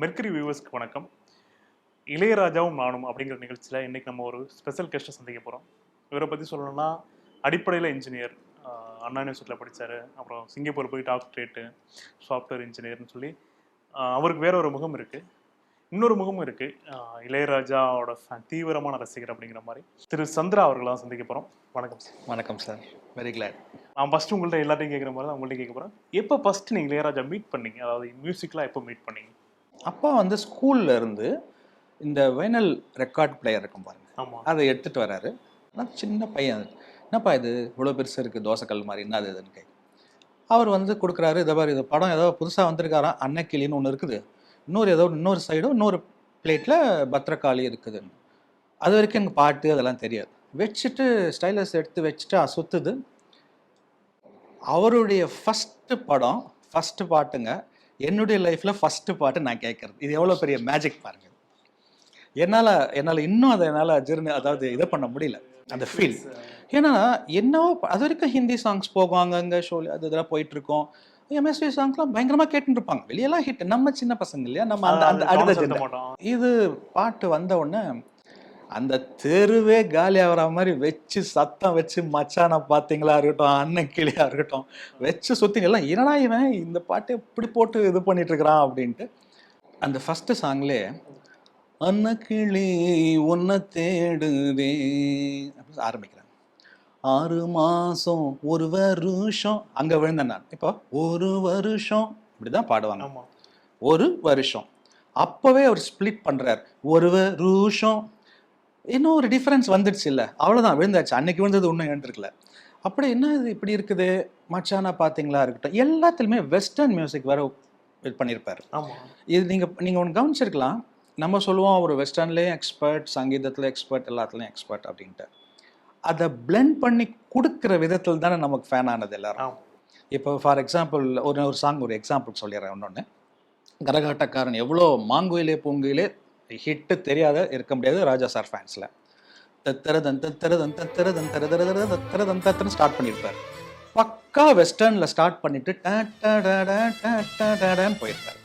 Mercury வியூவர்ஸ்க்கு வணக்கம். இளையராஜாவும் நானும் அப்படிங்கிற நிகழ்ச்சியில் இன்னைக்கு நம்ம ஒரு ஸ்பெஷல் கெஸ்ட்டை சந்திக்க போகிறோம் இவரை பற்றி சொல்லணும்னா அடிப்படையில் இன்ஜினியர் அண்ணா யூனிவர்சிட்டியில் படித்தார் அப்புறம் சிங்கப்பூர் போய் டாக்டரேட்டு சாஃப்ட்வேர் இன்ஜினியர்னு சொல்லி அவருக்கு வேற ஒரு முகம் இருக்குது இன்னொரு முகமும் இருக்குது இளையராஜாவோட தீவிரமான ரசிகர் அப்படிங்கிற மாதிரி. திரு சந்திரா அவர்களாம் சந்திக்க போகிறோம் வணக்கம் சார். வணக்கம் சார். வெரி கிளாட் நான் ஃபஸ்ட்டு உங்கள்ட்ட எல்லாத்தையும் கேட்குற மாதிரி தான் உங்கள்ட்ட கேட்க போகிறேன் எப்போ ஃபஸ்ட்டு நீங்கள் இளையராஜா மீட் பண்ணீங்க? அதாவது மியூசிக்லாம் எப்போ மீட் பண்ணீங்க? அப்பா வந்து ஸ்கூல்ல இருந்து இந்த வைனல் ரெக்கார்ட் பிளேயர் இருக்கும் பாருங்க. அதை எடுத்துட்டு வராரு. நான் சின்ன பையன். என்னப்பா இது? இவ்வளோ பெருசு இருக்குது தோசைக்கல் மாதிரி. என்ன அது இதுன்னு கேட்கு அவர் வந்து கொடுக்குறாரு இதை பாரு இது படம் ஏதோ புதுசாக வந்திருக்காராம் அன்னக்கிளின்னு ஒன்று இருக்குது. இன்னொரு ஏதோ இன்னொரு சைடும் இன்னொரு பிளேட்டில் பத்திரகாளி இருக்குதுன்னு. அது வரைக்கும் எனக்கு பாட்டு அதெல்லாம் தெரியாது. வச்சுட்டு ஸ்டைலஸ் எடுத்து வச்சுட்டு சுத்துது. அவருடைய ஃபஸ்ட்டு படம் ஃபஸ்ட்டு பாட்டுங்க. என்னுடைய லைஃப்பில் ஃபஸ்ட்டு பாட்டு நான் கேட்குறது. இது எவ்வளோ பெரிய மேஜிக் பாருங்க. என்னால் என்னால் இன்னும் அதை என்னால் ஜீர்ண அதாவது இதை பண்ண முடியல. அந்த ஃபீல் ஏன்னா என்னவோ அது வரைக்கும் ஹிந்தி சாங்ஸ் போவாங்க அங்கே ஷோல அது இதெல்லாம் போயிட்டு இருக்கோம் எம்எஸ்வி சாங்ஸ்லாம் பயங்கரமாக கேட்டுட்டு இருப்பாங்க வெளியெல்லாம் ஹிட் நம்ம சின்ன பசங்க இல்லையா? நம்ம அந்த அந்த அடுத்த இது பாட்டு வந்த உடனே அந்த தெருவே காலி ஆகிற மாதிரி வச்சு சத்தம் வச்சு மச்சானை பார்த்தீங்களா இருக்கட்டும் அண்ணன் கிளியா இருக்கட்டும் வச்சு சுத்திங்க எல்லாம் என்னடா இவன்? இந்த பாட்டை இப்படி போட்டு இது பண்ணிட்டு இருக்கிறான்? அப்படின்ட்டு அந்த ஃபர்ஸ்ட் சாங்லே அன்னக்கிளி உன்னை தேடுதே அப்படின்னு ஆரம்பிக்கிறாங்க. ஆறு மாசம் ஒரு வருஷம் அங்க விழுந்தேன் நான். இப்போ ஒரு வருஷம் இப்படிதான் பாடுவாங்க. ஆமாம் ஒரு வருஷம். அப்போவே அவர் ஸ்ப்ளிட் பண்றார். ஒரு வருஷம் இன்னும் ஒரு டிஃபரன்ஸ் வந்துடுச்சு இல்லை அவ்வளோதான் விழுந்தாச்சு. அன்னைக்கு விழுந்தது இன்னும் எழுந்திருக்கல. அப்படி என்ன இது இப்படி இருக்குது? மச்சானா பார்த்தீங்களா இருக்கட்டும். எல்லாத்துலேயுமே வெஸ்டர்ன் மியூசிக் வேற இது பண்ணியிருப்பார். இது நீங்கள் நீங்கள் ஒன்று கவனிச்சிருக்கலாம். நம்ம சொல்லுவோம் ஒரு வெஸ்டர்ன்லேயும் எக்ஸ்பர்ட் சங்கீதத்தில் எக்ஸ்பர்ட் எல்லாத்துலேயும் எக்ஸ்பர்ட் அப்படின்ட்டு. அதை blend பண்ணி கொடுக்குற விதத்தில் தானே நமக்கு ஃபேன் ஆனது எல்லாரும். இப்போ ஃபார் எக்ஸாம்பிள் ஒரு ஒரு சாங் ஒரு எக்ஸாம்பிள் சொல்லிடுறேன் இன்னொன்று கரகாட்டக்காரன் எவ்வளோ மாங்குயிலே பூங்குயிலே ஹிட்டு தெரியாத இருக்க முடியாது ராஜா சார் ஃபேன்ஸில் தத்தரதன் தத்தரதன் தத்தரதன் தரதரதன் தத்தரதன் தத்தரன் ஸ்டார்ட் பண்ணியிருப்பார் பக்கா வெஸ்டர்னில் ஸ்டார்ட் பண்ணிட்டு டேன்னு போயிருப்பார்.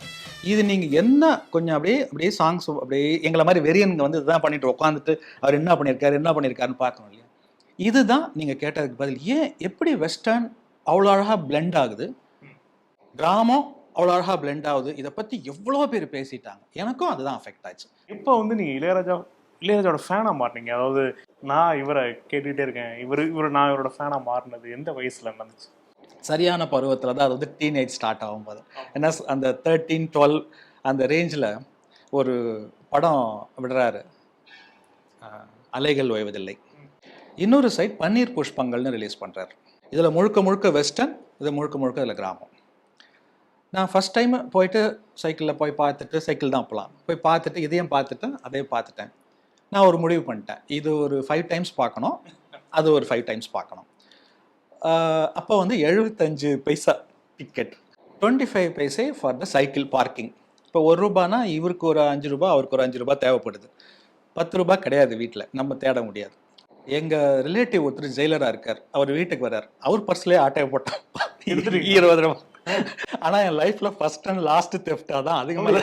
இது நீங்கள் என்ன கொஞ்சம் அப்படியே அப்படியே சாங்ஸ் அப்படியே எங்களை மாதிரி வெறியனுங்க வந்து இதுதான் பண்ணிட்டு உட்காந்துட்டு அவர் என்ன பண்ணியிருக்காரு என்ன பண்ணியிருக்காருன்னு பார்க்கணும் இல்லையா? இதுதான் நீங்கள் கேட்டதுக்கு பதில். ஏன் எப்படி வெஸ்டர்ன் அவ்வளோ அழகாக பிளெண்ட் ஆகுது? கிராமம் அவ்வளோ அழகாக blend ஆகுது. இதை பற்றி எவ்வளோ பேர் பேசிட்டாங்க? எனக்கும் அதுதான் அஃபெக்ட் ஆச்சு இப்போ வந்து நீங்கள் இளையராஜா இளையராஜாவோட ஃபேனாக மாறினீங்க. அதாவது நான் இவரை கேட்டுக்கிட்டே இருக்கேன். இவர் இவர் நான் இவரோட ஃபேனாக மாறினது எந்த வயசில் நடந்துச்சு? சரியான பருவத்தில் தான் அது வந்து டீனேஜ் ஸ்டார்ட் ஆகும்போது ஏன்னா ஸ்- அந்த தேர்ட்டீன் டுவெல் அந்த ரேஞ்சில் ஒரு படம் விடுறாரு. அலைகள் ஓய்வதில்லை. இன்னொரு சைட் பன்னீர் புஷ்பங்கள்னு ரிலீஸ் பண்ணுறாரு இதில் முழுக்க முழுக்க வெஸ்டர்ன் இது முழுக்க முழுக்க இதில் கிராமம். நான் ஃபஸ்ட் டைம் போயிட்டு சைக்கிளில் போய் பார்த்துட்டு சைக்கிள் தான் போகலாம் போய் பார்த்துட்டு இதையும் பார்த்துட்டு அதையும் பார்த்துட்டேன். நான் ஒரு முடிவு பண்ணிட்டேன். இது ஒரு ஃபைவ் டைம்ஸ் பார்க்கணும். அது ஒரு ஃபைவ் டைம்ஸ் பார்க்கணும். அப்போ வந்து எழுபத்தஞ்சு paisa ticket twenty five paise for the cycle parking இப்போ ஒரு ரூபானா இவருக்கு ஒரு அஞ்சு ரூபாய் அவருக்கு ஒரு அஞ்சு ரூபாய் தேவைப்படுது. பத்து ரூபாய் கிடையாது வீட்டில் நம்ம தேட முடியாது. எங்கள் ரிலேட்டிவ் ஒருத்தர் ஜெயிலராக இருக்கார். அவர் வீட்டுக்கு வர்றார். அவர் பர்ஸ்லேயே ஆட்டையை போட்டோம் இருபது ரூபா. ஆனால் என் லைஃப்பில் ஃபர்ஸ்ட் அண்ட் லாஸ்ட் தெஃப்டாக தான் அதிகமாக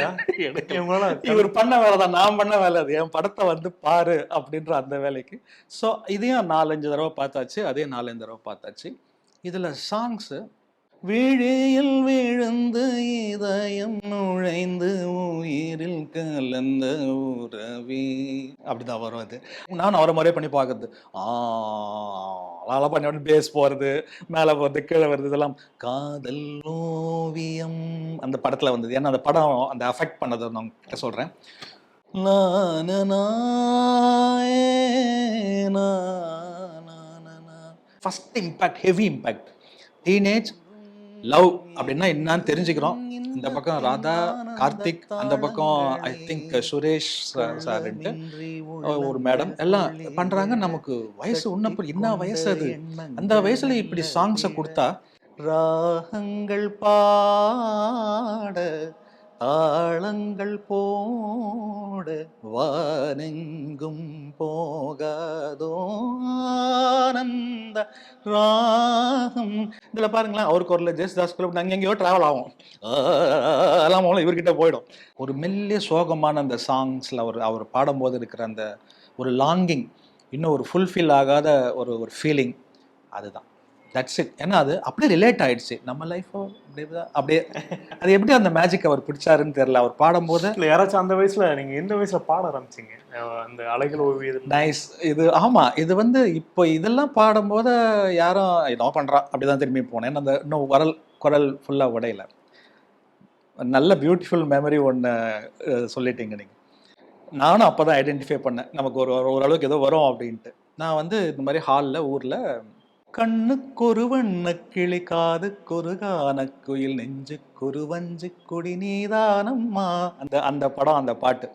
இவர் பண்ண வேலை தான் நான் பண்ண வேலை அது. என் படத்தை வந்து பாரு அப்படின்ற அந்த வேலைக்கு. ஸோ இதையும் நாலஞ்சு தடவை பார்த்தாச்சு அதே நாலஞ்சு தடவை பார்த்தாச்சு. இதில் சாங்ஸு விழியில் விழுந்து இதயம் நுழைந்து உயிரில் கலந்த உறவி. அப்படிதான் வரும் அது நானும் அவரை மாதிரியே பண்ணி பார்க்கறது. ஆ பண்ணி அப்படி பேஸ் போகிறது மேலே போகிறது கீழே வருது இதெல்லாம். காதல் ஓவியம். அந்த படத்தில் வந்தது. ஏன்னா அந்த படம் அந்த அஃபெக்ட் பண்ணதை நான் கிட்ட சொல்கிறேன் first impact heavy impact teenage love அப்படின்னா என்னன்னு தெரிஞ்சுக்கிறோம். இந்த பக்கம் ராதா கார்த்திக் அந்த பக்கம் ஐ திங்க் சுரேஷ் சார்ன்ட்டு ஒரு மேடம் எல்லாம் பண்றாங்க. நமக்கு வயசு உன்னப்ப என்ன வயசு அது? அந்த வயசுல இப்படி சாங்ஸை கொடுத்தா ராகங்கள் பாட தாளங்கள் போட வானெங்கும் போகாதோ ஆனந்த ராகம். இதில் பாருங்களேன் அவருக்கு ஒரு ஜெயசுதாஸ் குரூப் அங்கே எங்கேயோ ட்ராவல் ஆகும் அதெல்லாம் மூலம் இவர்கிட்ட போயிடும். ஒரு மெல்லிய சோகமான அந்த சாங்ஸில் அவர் அவர் பாடும்போது இருக்கிற அந்த ஒரு லாங்கிங் இன்னும் ஒரு ஃபுல்ஃபில் ஆகாத ஒரு ஒரு ஃபீலிங் அதுதான். தட்ஸ் இட் ஏன்னா அது அப்படியே ரிலேட் ஆயிடுச்சு. நம்ம லைஃபோ அப்படியே அது எப்படி அந்த மேஜிக் அவர் பிடிச்சாருன்னு தெரியல. அவர் பாடும்போது இல்ல யாராச்சும் அந்த வயசுல நீங்க எந்த வயசுல பாட ஆரம்பிச்சீங்க? அந்த அலைகள் ஓவியத்தில் நைஸ் இது ஆமா இது வந்து இப்போ இதெல்லாம் பாடும்போது யாரும் ஏதோ பண்றா அப்படிதான் திரும்பி போனேன். அந்த இன்னும் குரல் குரல் ஃபுல்லா உடையல. நல்ல பியூட்டிஃபுல் மெமரி ஒன்று சொல்லிட்டீங்க நீங்க. நானும் அப்போ தான் ஐடென்டிஃபை பண்ணேன். நமக்கு ஒரு ஒரு- ஓரளவுக்கு ஏதோ வரும் அப்படின்ட்டு. நான் வந்து இந்த மாதிரி ஹாலில் ஊரில் கண்ணுக்கொரு வண்ணக்கிளி காதுக்கொரு கானக்குயில் நெஞ்சுக்கொரு வஞ்சு கொடி நீதானம்மா. அந்த அந்த படம் அந்த பாட்டு.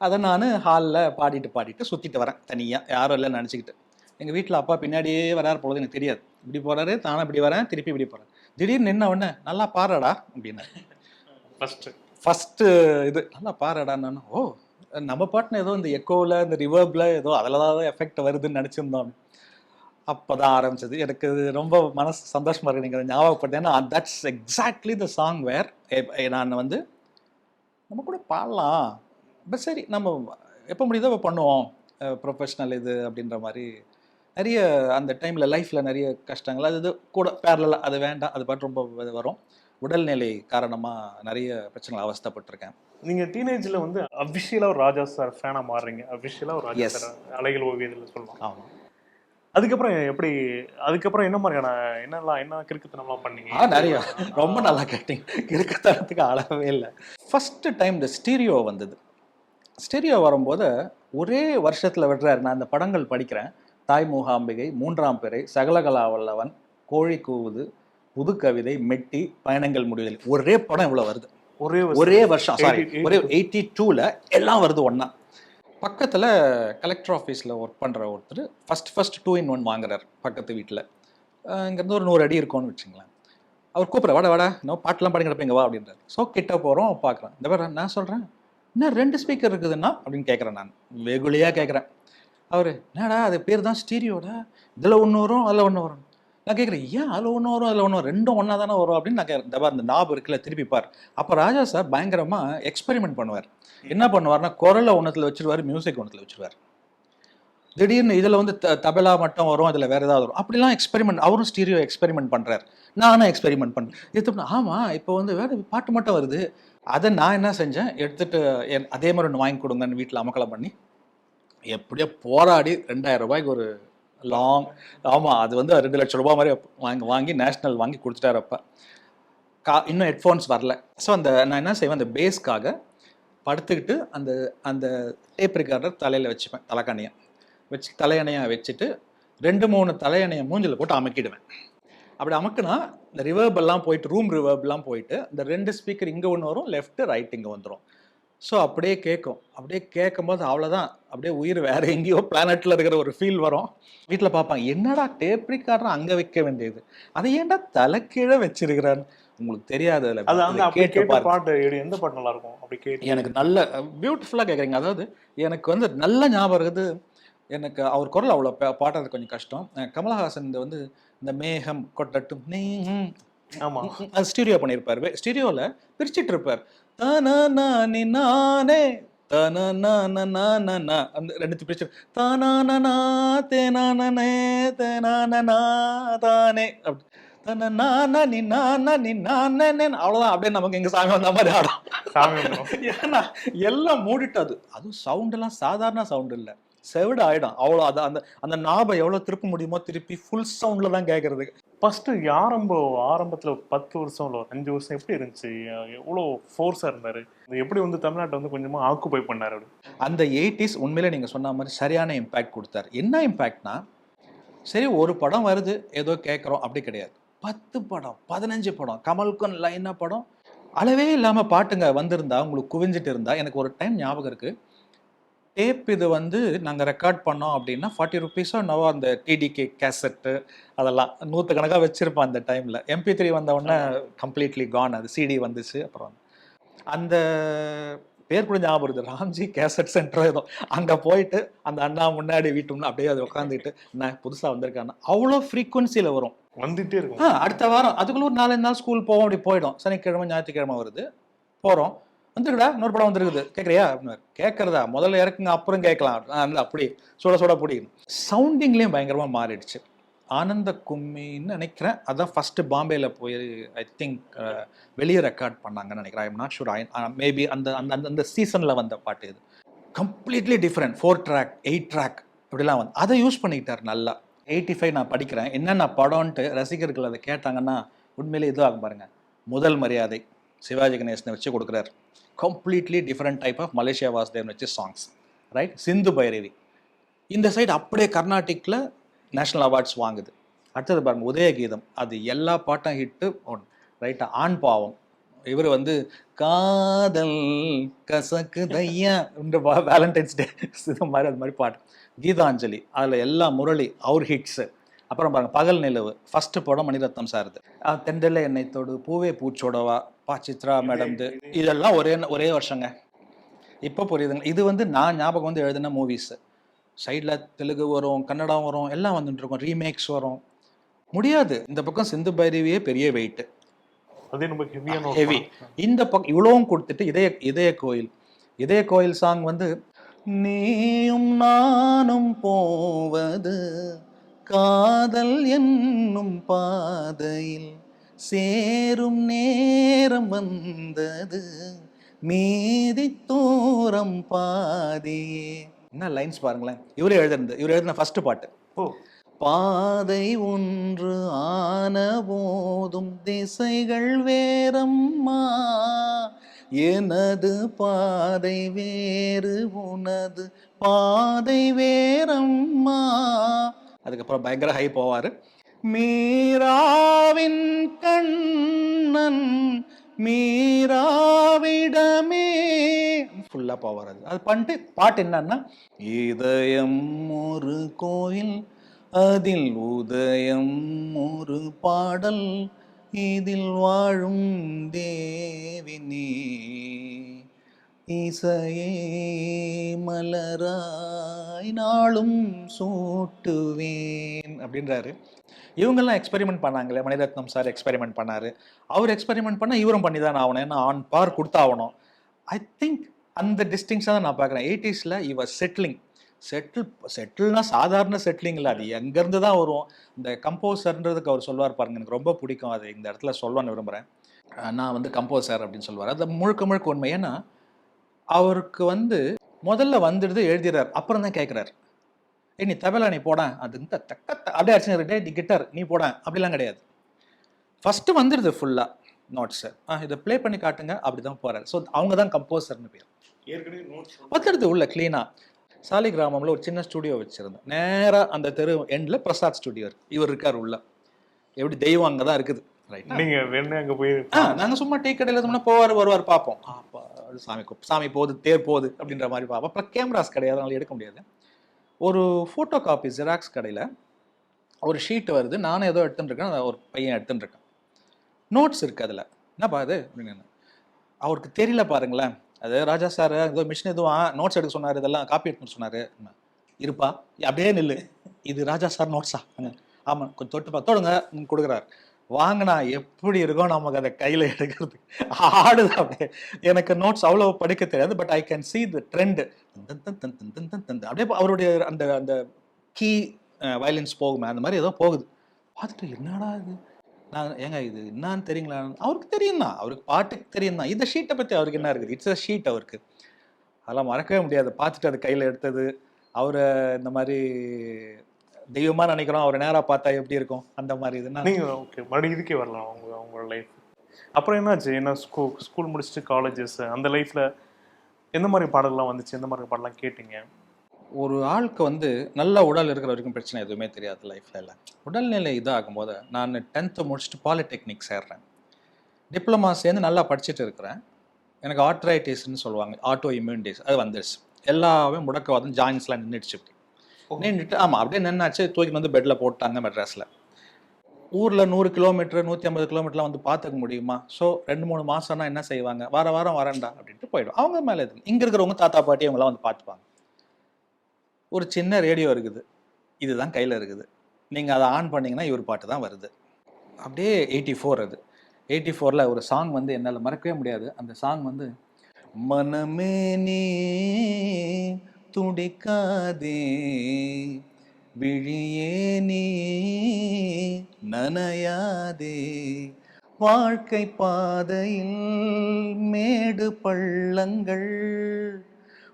அதை நான் ஹாலில் பாடிட்டு பாடிட்டு சுற்றிட்டு வரேன் தனியாக யாரும் இல்லை நினச்சிக்கிட்டு. எங்கள் வீட்டில் அப்பா பின்னாடியே வராரு பொழுது எனக்கு தெரியாது. இப்படி போகிறாரு தானே இப்படி வரேன் திருப்பி இப்படி போகிறேன் திடீர்னு நின்ன உடனே நல்லா பாருடா அப்படின்னு. ஃபர்ஸ்ட் ஃபஸ்ட்டு இது நல்லா பாருடா நான் ஓ நம்ம பாட்டுன்னு ஏதோ இந்த எக்கோவில் இந்த ரிவர்பில் ஏதோ அதில் தான் எஃபெக்ட் வருதுன்னு நினச்சிருந்தோம். அப்போ தான் ஆரம்பிச்சது. எனக்கு ரொம்ப மனசு சந்தோஷமாக இருக்கு. நீங்கள் ஞாபகப்பட்டேன் ஏன்னா that's exactly the song where நான் வந்து நம்ம கூட பாடலாம். பட் சரி நம்ம எப்போ முடியுதோ அப்போ பண்ணுவோம். ப்ரொஃபஷ்னல் இது அப்படின்ற மாதிரி. நிறைய அந்த டைமில் லைஃப்பில் நிறைய கஷ்டங்கள். அது இது கூட பேரலாக அது வேண்டாம். அது பாட்டு ரொம்ப இது வரும். உடல்நிலை காரணமாக நிறைய பிரச்சனைகள் அவஸ்தைப்பட்டிருக்கேன். நீங்க டீனேஜ்ல வந்து அபிஷியலா ஒரு ராஜா சார் ஃபேனா மாறுறீங்க. அபிஷியலா ஒரு ராஜா. சார் அலைகள் ஓவியத்தில் சொல்லலாம் ஆமாம் அதுக்கப்புறம் எப்படி அதுக்கப்புறம் என்ன மாதிரியான என்னெல்லாம் என்ன கிறுக்குத்தனம்லாம் பண்ணீங்க? ஆ நிறைய. ரொம்ப நல்லா கேட்டீங்க. இருக்கத்தனத்துக்கு அளவே இல்லை. ஃபஸ்ட்டு டைம் இந்த ஸ்டீரியோ வந்தது. ஸ்டீரியோ வரும்போது ஒரே வருஷத்தில் விடுறாரு நான் இந்த படங்கள் படிக்கிறேன். தாய் மூகாம்பிகை மூன்றாம் பிறை சகலகலா வல்லவன் கோழி கூவுது புது கவிதை மெட்டி பயணங்கள் முடிவதில்லை ஒரே படம் இவ்வளோ வருது. ஒரே ஒரே வருஷம். சாரி 80 ஒரே எயிட்டி டூவில் எல்லாம் வருது ஒன்றா பக்கத்தில் கலெக்டர் ஆஃபீஸில் ஒர்க் பண்ணுற ஒருத்தர் first first two in one வாங்குறார் பக்கத்து வீட்டில் இங்கேருந்து ஒரு நூறு அடி இருக்கும்னு வச்சுங்களேன். அவர் கூப்பிட்ற வாடா வாடா நோ பாட்டெலாம் பாடி இங்கே வா அப்படின்றார். ஸோ கிட்ட போகிறோம் பார்க்குறேன் இந்த பேர் நான் சொல்கிறேன் என்ன ரெண்டு ஸ்பீக்கர் இருக்குதுன்னா? அப்படின்னு கேட்குறேன் நான். வெகுளியாக கேட்குறேன் அவர் என்னடா அது பேர் தான் ஸ்டீரியோட? இதில் ஒன்று வரும் அதில் ஒன்று வரும். நான் கேட்குறேன் ஏன் அதில் ஒன்று வரும் அதில் ஒன்று ரெண்டும் ஒன்றா தானே வரும்? அப்படின்னு நான் கேட்குறேன். பார் இந்த நாப் இருக்குல்ல திருப்பி பார். அப்போ ராஜா சார் பயங்கரமாக எக்ஸ்பெரிமெண்ட் பண்ணுவார். என்ன பண்ணுவார்னா குரலை ஒன்றத்தில் வச்சிருவார் மியூசிக் ஒன்றத்தில் வச்சிருவார். திடீர்னு இதில் வந்து த தபலா மட்டும் வரும் அதில் வேறு ஏதாவது வரும். அப்படிலாம் எக்ஸ்பெரிமெண்ட் அவரும் ஸ்டீரியோ எக்ஸ்பெரிமெண்ட் பண்ணுறாரு நானும் எக்ஸ்பெரிமெண்ட் பண்ணேன் எடுத்து ஆமாம் இப்போ வந்து வேறு பாட்டு மட்டும் வருது. அதை நான் என்ன செஞ்சேன்? எடுத்துட்டு என் அதே மாதிரி ஒன்று வாங்கி கொடுங்கன்னு வீட்டில் அமக்கலம் பண்ணி எப்படியோ போராடி ரெண்டாயிரம் ரூபாய்க்கு ஒரு லாங் ஆமாம் அது வந்து ரெண்டு லட்சம் ரூபாய் மாதிரி வாங்கி வாங்கி நேஷ்னல் வாங்கி கொடுத்துட்டாரு அப்போ. கா இன்னும் ஹெட்ஃபோன்ஸ் வரல. ஸோ அந்த நான் என்ன செய்வேன் அந்த பேஸ்க்காக படுத்துக்கிட்டு அந்த அந்த டேப் ரிகார்டர் தலையில் வச்சுப்பேன் தலைக்கணையை. வச்சு தலையணையாக வச்சுட்டு ரெண்டு மூணு தலையணையை மூஞ்சில் போட்டு அமுக்கிடுவேன். அப்படி அமுக்குனா இந்த ரிவர்பெல்லாம் போயிட்டு ரூம் ரிவர்ப்லாம் போயிட்டு இந்த ரெண்டு ஸ்பீக்கர் இங்கே ஒன்று வரும் லெஃப்ட்டு ரைட் இங்கே வந்துடும் ஸோ அப்படியே கேட்கும் அப்படியே கேட்கும்போது அவ்வளோதான் அப்படியே உயிர் வேற எங்கேயோ பிளானெட்டில் இருக்கிற ஒரு ஃபீல் வரும். வீட்டில் பார்ப்பாங்க என்னடா டேப் ரெக்கார்டர் அங்கே வைக்க வேண்டியது? அதை ஏன்டா தலைக்கீழே வச்சிருக்கிறான்னு உங்களுக்கு தெரியாது அதில். கேட்டு பாட்டு எந்த பாட்டு நல்லா இருக்கும் அப்படி கேட்டு. எனக்கு நல்ல பியூட்டிஃபுல்லாக கேட்குறீங்க அதாவது எனக்கு வந்து நல்ல ஞாபகம் இருக்குது. எனக்கு அவர் குரல் அவ்வளோ பாடுறது கொஞ்சம் கஷ்டம். கமலஹாசன் இந்த வந்து இந்த மேகம் கொட்டட்டும் நீ ம், ஆமா. ம், அது ஸ்டீரியோ பண்ணியிருப்பார் ஸ்டீரியோவில் பிரிச்சிட்டு இருப்பார் தானா நானி. நானே தானா நானா நானா அந்த ரெண்டு பிரிச்சு தானா நா தேனானே தேனானா தானே. அப்படி. தானா நானா நீ நானா நீ நானே அவ்வளோதான் அப்படியே நமக்கு எங்க சாமி வந்த மாதிரி ஆடும். சாமி. ஏன்னா எல்லாம் மூடிட்டு அது அதுவும் சவுண்ட் எல்லாம் சாதாரண சவுண்ட் இல்ல. செவிடு ஆயிடும் அவ்வளோ அது அந்த அந்த நாபை எவ்வளோ திருப்ப முடியுமோ திருப்பி ஃபுல் சவுண்ட்ல தான் கேட்கறது ஃபஸ்ட்டு ஆரம்ப ஆரம்பத்தில் பத்து வருஷம் இல்லை அஞ்சு வருஷம் எப்படி இருந்துச்சு? எவ்வளோ ஃபோர்ஸாக இருந்தார்? இது எப்படி வந்து தமிழ்நாட்டை வந்து கொஞ்சமாக ஆக்குபை பண்ணார் அப்படி அந்த எயிட்டிஸ் உண்மையிலே நீங்கள் சொன்ன மாதிரி சரியான இம்பேக்ட் கொடுத்தாரு. என்ன இம்பேக்ட்னா சரி ஒரு படம் வருது ஏதோ கேட்குறோம் அப்படி கிடையாது. பத்து படம் பதினஞ்சு படம் கமல்கன் லைனா படம் அளவே இல்லாமல் பாட்டுங்க வந்திருந்தா உங்களுக்கு குவிஞ்சிட்டு இருந்தா எனக்கு ஒரு டைம் ஞாபகம் இருக்குது டேப் இது வந்து நாங்கள் ரெக்கார்ட் பண்ணோம் அப்படின்னா ஃபார்ட்டி ருபீஸோ நவோ அந்த டிடிகே கேசட்டு அதெல்லாம் நூற்றுக்கணக்காக வச்சுருப்பேன் அந்த டைமில் எம்பி த்ரீ வந்த உடனே கம்ப்ளீட்லி கான் அது சிடி வந்துச்சு அப்புறம் அந்த பேர் கூட ஞாபகம் வருது ராம்ஜி கேசட் சென்டர் ஏதோ. அங்கே போயிட்டு அந்த அண்ணா முன்னாடி வீட்டு முன்னாடி அப்படியே அது உட்காந்துட்டு நான் புதுசாக வந்திருக்காங்க அவ்வளோ ஃப்ரீக்குவன்சியில் வரும். வந்துட்டே இருக்கும். ஆ அடுத்த வாரம் அதுக்குள்ள ஒரு நாலஞ்சு நாள் ஸ்கூல் போவோம் அப்படி போயிடும். சனிக்கிழமை ஞாயிற்றுக்கிழமை வருது. போகிறோம் வந்துருக்குடா? இன்னொரு படம் வந்துருக்குது. கேட்குறியா அப்படின்னு கேட்குறதா முதல்ல இறக்குங்க அப்புறம் கேட்கலாம். ஆ, அப்படி. சுட சுட பிடிக்கணும் சவுண்டிங்லேயும் பயங்கரமாக மாறிடுச்சு. ஆனந்த கும்மின்னு நினைக்கிறேன். அதான் ஃபஸ்ட்டு பாம்பேயில் போய் ஐ திங்க் வெளியே ரெக்கார்ட் பண்ணாங்கன்னு நினைக்கிறேன். I'm not sure I maybe அந்த அந்த அந்த- அந்த சீசனில் வந்த பாட்டு இது. Completely different four track eight track இப்படிலாம் வந்து. அதை யூஸ் பண்ணிக்கிட்டார் நல்லா. எயிட்டி ஃபைவ் நான் படிக்கிறேன். என்னென்ன படம்ன்ட்டு ரசிகர்கள் அதை கேட்டாங்கன்னா உண்மையிலே இதுவாகும் பாருங்கள் முதல் மரியாதை. சிவாஜி கணேசனை வச்சு கொடுக்குறாரு. Completely different type of Malaysia Vasudevan வச்சு சாங்ஸ் ரைட் சிந்து பைரவி இந்த சைடு அப்படியே கர்நாடிக்கில் நேஷ்னல் அவார்ட்ஸ் வாங்குது. அடுத்தது பாருங்க உதயகீதம். அது எல்லா பாட்டும் ஹிட்டு ஒன் ரைட்டா ஆண் பாவம். இவர் வந்து காதல் கசக்கு தையா இந்த வேலண்டைன்ஸ் டே இது மாதிரி அது மாதிரி பாட்டு. கீதாஞ்சலி அதில் எல்லா முரளி அவர் ஹிட்ஸு அப்புறம் பாருங்க பகல் நிலவு ஃபஸ்ட்டு படம் மணிரத்னம் சார்து. என்னை எண்ணெய்த்தோடு பூவே பூச்சோடவா. பா சித்ரா மேடம் இதெல்லாம் ஒரே ஒரே வருஷங்க. இப்போ புரியுதுங்க. இது வந்து நான் ஞாபகம் வந்து எழுதின மூவிஸ் சைடில் தெலுங்கு வரும் கன்னடம் வரும் எல்லாம் வந்துட்டு இருக்கும் ரீமேக்ஸ் வரும். முடியாது. இந்த பக்கம் சிந்து பைரவியே பெரிய வெயிட் அதே நம்ம ஹெவியான ஹெவி இந்த பக்கம் இவ்வளவும் கொடுத்துட்டு இதய இதய கோயில். இதய கோயில் சாங் வந்து நீயும் நானும் போவது காதல் என்னும் பாதையில் சேரும் நேரம் வந்தது. மீதி தூரம் பாதியே. என்ன லைன்ஸ் பாருங்களேன். இவரே எழுதுனது. இவர் எழுதின ஃபர்ஸ்ட் பாட்டு. ஓ. பாதை ஒன்று ஆன போதும் திசைகள் வேறம்மா. எனது பாதை வேறு உனது பாதை வேறம்மா. அதுக்கப்புறம் பயங்கர ஹை போவார். மீராவின் கண்ணன் மீராவிடமே. ஃபுல்லாக போவார் அது. அது பண்ணிட்டு பாட்டு என்னன்னா இதயம் ஒரு கோயில் அதில் உதயம் ஒரு பாடல் இதில் வாழும் தேவினே. இசையே மலரா நாளும் சூட்டுவேன் அப்படின்றாரு. இவங்கெல்லாம் எக்ஸ்பெரிமெண்ட் பண்ணாங்களே மணிரத்னம் சார் எக்ஸ்பெரிமெண்ட் பண்ணாரு. அவர் எக்ஸ்பெரிமெண்ட் பண்ணால் இவரும் பண்ணி தான் ஆகணும். ஏன்னா ஆன் பார் கொடுத்தாகணும். ஐ திங்க் அந்த டிஸ்டிங்ஸாக தான் நான் பார்க்குறேன். எயிட்டிஸில் இவர் செட்டிலிங் செட்டில் செட்டில்னா சாதாரண செட்டிலிங் இல்லை. அது எங்கேருந்து தான் வரும்? இந்த கம்போசர்ன்றதுக்கு அவர் சொல்வார் பாருங்க. எனக்கு ரொம்ப பிடிக்கும் அது இந்த இடத்துல சொல்லணும்னு விரும்புகிறேன் நான் வந்து கம்போசர் அப்படின்னு சொல்லுவார் அது முழுக்க முழுக்க உண்மை. ஏன்னா அவருக்கு வந்து முதல்ல வந்துடுது எழுதிடுறார். அப்புறம் தான் கேட்குறாரு. ஏய் நீ தபலா நீ போட. அது இந்த தக்க த- அப்படியே அடிச்சு டே நீ கிட்டார் நீ போட. அப்படிலாம் கிடையாது. ஃபஸ்ட்டு வந்துடுது ஃபுல்லாக நோட்ஸு ஆ இதை ப்ளே பண்ணி காட்டுங்க. அப்படி தான் போகிறார் ஸோ அவங்க தான் கம்போசர்னு பேர். வந்துடுது உள்ள க்ளீனாக சாலி கிராமம்ல ஒரு சின்ன ஸ்டுடியோ வச்சுருந்தேன் நேராக அந்த தெரு எண்டில் பிரசாத் ஸ்டுடியோ இவர் இருக்கார் உள்ள. எப்படி தெய்வம் அங்கே தான் இருக்குது. நீங்க வேணே அங்க போய் ஆ நாங்கள் சும்மா டீ கடையில் இருந்தோம்னா போவார் வருவார் பார்ப்போம். சாமி சாமி போகுது தேர் போகுது அப்படின்ற மாதிரி பார்ப்போம். அப்புறம் கேமராஸ் கிடையாது அதனால எடுக்க முடியாது. ஒரு ஃபோட்டோ காப்பி ஜெராக்ஸ் கடையில் ஒரு ஷீட் வருது. நானும் ஏதோ அதை ஒரு பையன் எடுத்துன்னு இருக்கேன். நோட்ஸ் இருக்கு அதில். என்னப்பா அது அப்படின்னு அவருக்கு தெரியல பாருங்களேன். அது ராஜா சார் ஏதோ மிஷின் எதுவும் நோட்ஸ் எடுக்க சொன்னார் இதெல்லாம் காப்பி எடுத்துன்னு சொன்னார். இருப்பா. அப்படியே நில்லு. இது ராஜா சார் நோட்ஸா ஆமாம் கொஞ்சம் தொட்டு பா தொடுங்க கொடுக்குறாரு. வாங்கினா எப்படி இருக்கும் நமக்கு அதை கையில் எடுக்கிறது ஆடுது அப்படியே. எனக்கு நோட்ஸ் அவ்வளோ படிக்க தெரியாது but I can see the trend அப்படியே அவருடைய அந்த அந்த கீ வயலன்ஸ் போகுமே அந்த மாதிரி ஏதோ போகுது. பார்த்துட்டு என்னடா இது? நான் ஏங்க இது என்னன்னு தெரியுங்களா அவருக்கு தெரியும் தான் அவருக்கு பாட்டுக்கு தெரியும் தான் இந்த ஷீட்டை பற்றி அவருக்கு என்ன இருக்குது? இட்ஸ் அ ஷீட் அவருக்கு. அதெல்லாம் மறக்கவே முடியாது. பார்த்துட்டு அது கையில் எடுத்தது. அவரை இந்த மாதிரி தெய்வமா நினைக்கிறோம். அவரை நேரா பார்த்தா எப்படி இருக்கும்? அந்த மாதிரி இதுன்னா. நீங்க ஓகே மறுபடியும் இதுக்கே வரலாம். அவங்க அவங்களோட லைஃப் அப்புறம் என்னாச்சு? என்ன ஸ்கூல் ஸ்கூல் முடிச்சுட்டு காலேஜஸ் அந்த லைஃப்ல எந்த மாதிரி பாடல்லாம் வந்துச்சு? எந்த மாதிரி பாடலாம் கேட்டீங்க? ஒரு ஆளுக்கு வந்து நல்ல உடல் இருக்கிற வரைக்கும் பிரச்சனை எதுவுமே தெரியாது லைஃப்ல இல்லை உடல்நிலை இதாகும் போது நான் டென்த்து முடிச்சுட்டு பாலிடெக்னிக் சேர்றேன். டிப்ளமா சேர்ந்து நல்லா படிச்சுட்டு இருக்கிறேன். எனக்கு ஆர்ட்ரைட்டிஸ்ன்னு சொல்லுவாங்க. ஆட்டோ இம்யூனிட்டிஸ் அது வந்துடுச்சு எல்லாமே முடக்கவாதம் ஜாயின்ஸ்லாம் நின்றுடுச்சு இப்படி. நின்றுட்டு ஆமாம் அப்படியே நின்னாச்சு தூக்கிட்டு வந்து பெட்டில் போட்டாங்க மெட்ராஸில். ஊரில் நூறு கிலோமீட்டர் நூற்றி ஐம்பது கிலோமீட்டர்லாம் வந்து பார்த்துக்க முடியுமா? ஸோ ரெண்டு மூணு மாதம்னா என்ன செய்வாங்க? வார வாரம் வரேன்டா அப்படின்ட்டு போயிடும். அவங்க மேலே இது இங்கே இருக்கிறவங்க தாத்தா பாட்டி அவங்களாம் வந்து பார்த்துப்பாங்க ஒரு சின்ன ரேடியோ இருக்குது. இதுதான் கையில் இருக்குது. நீங்கள் அதை ஆன் பண்ணிங்கன்னா இவர் பாட்டு தான் வருது. அப்படியே எயிட்டி ஃபோர் அது. எயிட்டி ஃபோரில் ஒரு சாங் வந்து என்னால் மறக்கவே முடியாது. அந்த சாங் வந்து மனமே நீ துடிக்காதே. விழியே நீ நனையாதே. வாழ்க்கை பாதையில் மேடு பள்ளங்கள்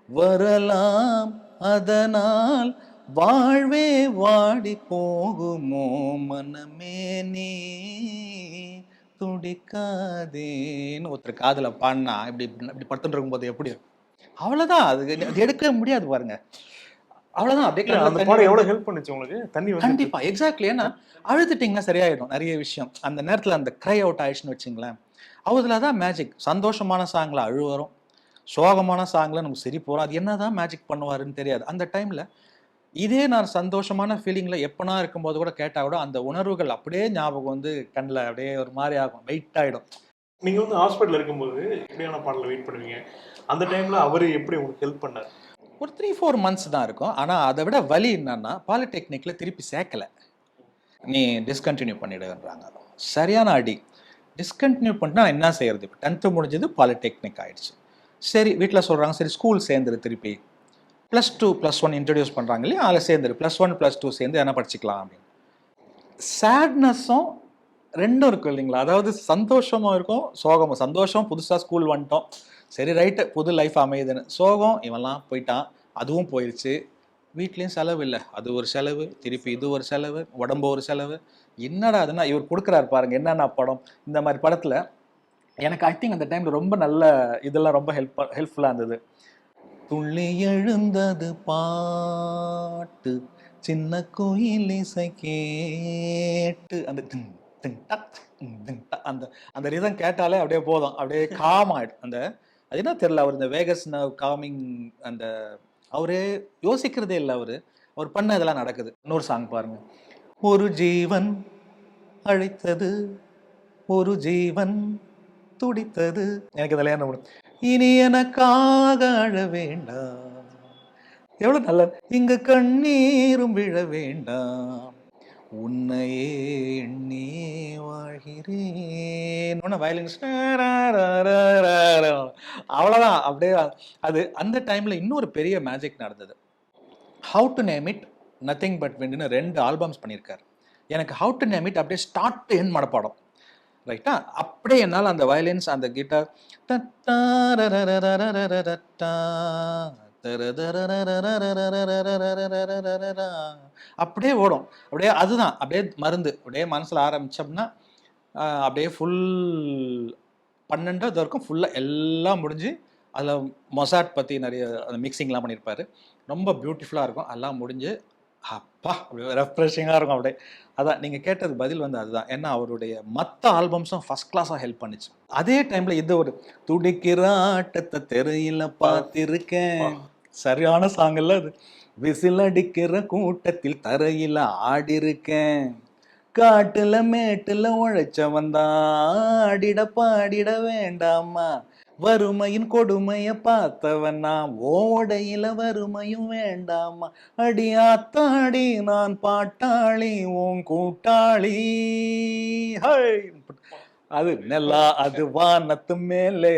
வரலாம். அதனால் வாழ்வே வாடி போகுமோ மனமே நீ துடிக்காதேன்னு ஒருத்தர் காதில் பாடினா இப்படி இப்படி படுத்துட்டு இருக்கும்போது எப்படி இருக்கும் அவ்வளவுதான். அது எடுக்கவே முடியாது பாருங்க. அவ்வளவுதான். அப்படியே அந்த பாடம் ஹெல்ப் பண்ணுச்சு உங்களுக்கு? தண்ணி வந்து கண்டிப்பா. எக்ஸாக்ட்லி ஏன்னா அழுதுட்டிங்கன்னா சரியாயிடும். நிறைய விஷயம். அந்த நேரத்துல அந்த க்ரை அவுட் ஆயிடுச்சுன்னு வச்சுங்களேன். அவதுல தான் மேஜிக் சந்தோஷமான சாங்ல அழு வரும். சோகமான சாங்ல நமக்கு சரி போகிறோம் அது என்னதான் மேஜிக் பண்ணுவாருன்னு தெரியாது. அந்த டைம்ல இதே நான் சந்தோஷமான ஃபீலிங்ல எப்பனா இருக்கும்போது கூட கேட்டா கூட அந்த உணர்வுகள் அப்படியே ஞாபகம் வந்து கண்ணில் அப்படியே ஒரு மாதிரி ஆகும். வெயிட் ஆயிடும். நீங்க வந்து ஹாஸ்பிட்டல் இருக்கும்போது எப்படியான பாடல வெயிட் பண்ணுவீங்க? அந்த டைம்ல அவரு எப்படி உங்களுக்கு ஹெல்ப் பண்ணார்? ஒரு த்ரீ ஃபோர் மந்த்ஸ் தான் இருக்கும். ஆனால் அதை விட வலி என்னன்னா பாலிடெக்னிக்கில் திருப்பி சேர்க்கல. நீ டிஸ்கண்டினியூ பண்ணிடுன்றாங்க சரியான அடி. டிஸ்கண்டினியூ பண்ணால் என்ன செய்யறது? இப்போ டென்த்து முடிஞ்சது பாலிடெக்னிக் ஆயிடுச்சு. சரி வீட்டில் சொல்கிறாங்க சரி ஸ்கூல் சேர்ந்துரு திருப்பி. Plus two plus one introduce பண்ணுறாங்க இல்லையா? அதில் சேர்ந்துரு. ப்ளஸ் ஒன் ப்ளஸ் டூ சேர்ந்து என்ன படிச்சுக்கலாம் அப்படின்னு. சேட்னஸும் ரெண்டும் இருக்கும் இல்லைங்களா? அதாவது சந்தோஷமும் இருக்கும் சோகமும். சந்தோஷம் புதுசாக ஸ்கூல் வந்துட்டோம். சரி ரைட்டு புது லைஃப் அமையுதுன்னு. சோகம் இவன்லாம் போயிட்டான். அதுவும் போயிடுச்சு வீட்லேயும் செலவு இல்லை. அது ஒரு செலவு திருப்பி இது ஒரு செலவு உடம்பு ஒரு செலவு. என்னடா அதுன்னா இவர் கொடுக்குறாரு பாருங்க என்னென்ன படம்? இந்த மாதிரி படத்தில் எனக்கு ஐ திங்க் அந்த டைமில் ரொம்ப நல்ல இதெல்லாம் ரொம்ப ஹெல்ப் ஹெல்ப்ஃபுல்லாக இருந்தது. துள்ளி எழுந்தது பாட்டு சின்ன கோயில் இசை கேட்டு அந்த திங் டக், திங் டக், அந்த அந்த ரிதம் கேட்டாலே அப்படியே போதும். அப்படியே காம் ஆயிடும். அந்த அது என்ன தெரியல அவர் இந்த வேகஸ் காமிங் அந்த அவரே யோசிக்கிறதே இல்லை அவர். அவர் பண்ண இதெல்லாம் நடக்குது. இன்னொரு சாங் பாருங்க. ஒரு ஜீவன் அழைத்தது ஒரு ஜீவன் துடித்தது. எனக்கு இதெல்லாம் என்ன இனி எனக்காக அழ வேண்டாம். எவ்வளோ நல்லது. இங்கு கண்ணீரும் விழ வேண்டாம். உன்னையே எண்ணி வாழ்கிறேன். வயலின்ஸ் அவ்வளோதான் அப்படியே அது அந்த டைம்ல இன்னொரு பெரிய மேஜிக் நடந்தது. How to name it nothing but Vinnu ரெண்டு ஆல்பம்ஸ் பண்ணியிருக்காரு. எனக்கு ஹவு டு நேம் இட் அப்படியே ஸ்டார்ட் டு என் மனப்பாடம். ரைட்டா அப்படியே என்னால் அந்த வயலின்ஸ் அந்த கிட்டார் அப்படியே ஓடும் அப்படியே அதுதான் அப்படியே மருந்து அப்படியே மனசில் ஆரம்பித்தோம்னா அப்படியே ஃபுல் பன்னெண்டாவது வரைக்கும் ஃபுல்லாக எல்லாம் முடிஞ்சு அதில் மொசாட் பற்றி நிறைய அந்த மிக்சிங்லாம் பண்ணியிருப்பார் ரொம்ப பியூட்டிஃபுல்லாக இருக்கும் எல்லாம் முடிஞ்சு அப்பா அப்படியே ரெஃப்ரெஷிங்காக இருக்கும் அப்படியே அதான் நீங்கள் கேட்டது பதில் வந்து அதுதான் ஏன்னா அவருடைய மற்ற ஆல்பம்ஸும் ஃபஸ்ட் கிளாஸாக ஹெல்ப் பண்ணுச்சு அதே டைமில் இது ஒரு துடிக்கிற ஆட்டத்தை தெருயில பார்த்துருக்கேன் சரியான சாங் இல்ல அது. விசில் அடிக்கிற கூட்டத்தில் தரையில ஆடிருக்கேன் காட்டுல மேட்டுல உழைச்சவன் தான். ஆடிட பாடிட வேண்டாமா வறுமையின் கொடுமைய பார்த்தவனா ஓடையில வறுமையும் வேண்டாமா அடி ஆத்தாடி நான் பாட்டாளி உன் கூட்டாளி. அது நெல்லா அது வானத்து மேலே